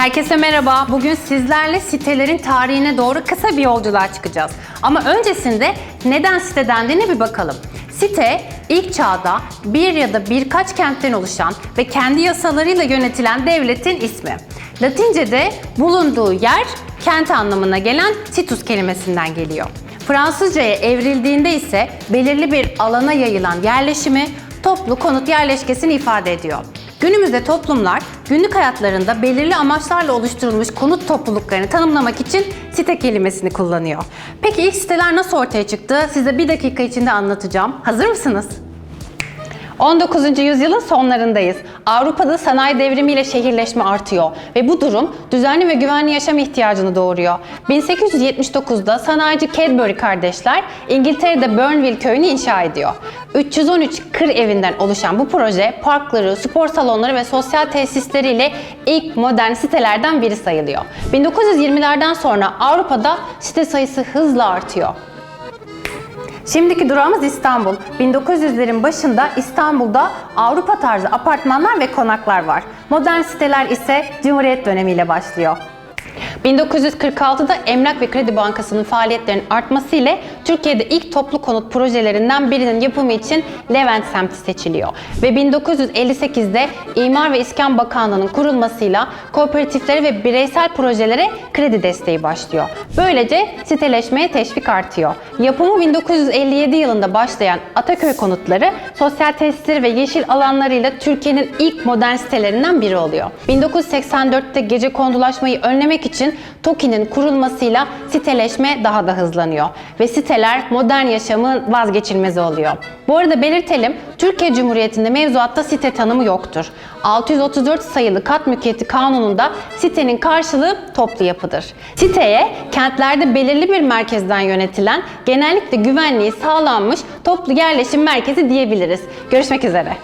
Herkese merhaba. Bugün sizlerle sitelerin tarihine doğru kısa bir yolculuğa çıkacağız. Ama öncesinde neden site dendiğine bir bakalım. Site ilk çağda bir ya da birkaç kentten oluşan ve kendi yasalarıyla yönetilen devletin ismi. Latince'de bulunduğu yer kent anlamına gelen situs kelimesinden geliyor. Fransızcaya evrildiğinde ise belirli bir alana yayılan yerleşimi toplu konut yerleşkesini ifade ediyor. Günümüzde toplumlar günlük hayatlarında belirli amaçlarla oluşturulmuş konut topluluklarını tanımlamak için site kelimesini kullanıyor. Peki ilk siteler nasıl ortaya çıktı? Size bir dakika içinde anlatacağım. Hazır mısınız? 19. yüzyılın sonlarındayız. Avrupa'da sanayi devrimiyle şehirleşme artıyor ve bu durum düzenli ve güvenli yaşam ihtiyacını doğuruyor. 1879'da sanayici Cadbury kardeşler İngiltere'de Burnville köyünü inşa ediyor. 313 kır evinden oluşan bu proje parkları, spor salonları ve sosyal tesisleriyle ilk modern sitelerden biri sayılıyor. 1920'lerden sonra Avrupa'da site sayısı hızla artıyor. Şimdiki durağımız İstanbul. 1900'lerin başında İstanbul'da Avrupa tarzı apartmanlar ve konaklar var. Modern siteler ise Cumhuriyet dönemiyle başlıyor. 1946'da Emlak ve Kredi Bankası'nın faaliyetlerinin artması ile Türkiye'de ilk toplu konut projelerinden birinin yapımı için Levent semti seçiliyor. Ve 1958'de İmar ve İskan Bakanlığı'nın kurulmasıyla kooperatiflere ve bireysel projelere kredi desteği başlıyor. Böylece siteleşmeye teşvik artıyor. Yapımı 1957 yılında başlayan Ataköy konutları sosyal tesisleri ve yeşil alanlarıyla Türkiye'nin ilk modern sitelerinden biri oluyor. 1984'te gece kondulaşmayı önlemek için TOKİ'nin kurulmasıyla siteleşme daha da hızlanıyor ve siteler modern yaşamın vazgeçilmezi oluyor. Bu arada belirtelim, Türkiye Cumhuriyeti'nde mevzuatta site tanımı yoktur. 634 sayılı kat mülkiyeti kanununda sitenin karşılığı toplu yapıdır. Siteye kentlerde belirli bir merkezden yönetilen, genellikle güvenliği sağlanmış toplu yerleşim merkezi diyebiliriz. Görüşmek üzere.